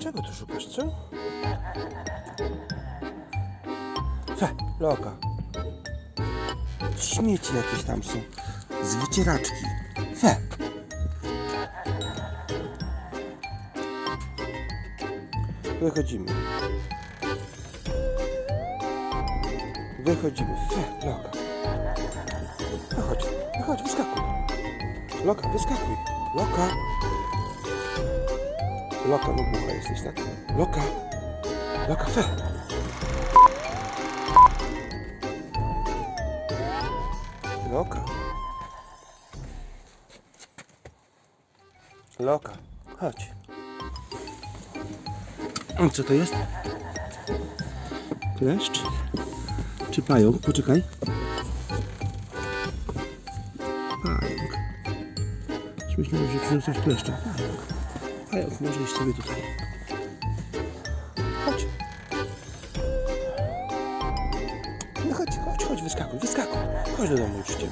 Czego tu szukasz, co? Fe, loka. Śmieci jakieś tam są. Z wycieraczki. Fe. Wychodzimy. Wychodzimy. Fe, loka. Wychodź, wychodź, wyskakuj. Loka, wyskakuj. Loka. Loka, no głucha jesteś, tak? Loka. Loka, fe. Loka. Loka, chodź. Co to jest? Kleszcz? Czy pająk? Poczekaj. Pająk. Myślałem, że przyniosłeś kleszcza. Pająk. Pająk, może iść sobie tutaj. Chodź. No chodź, chodź, chodź, wyskakuj, wyskakuj. Chodź do domu cię.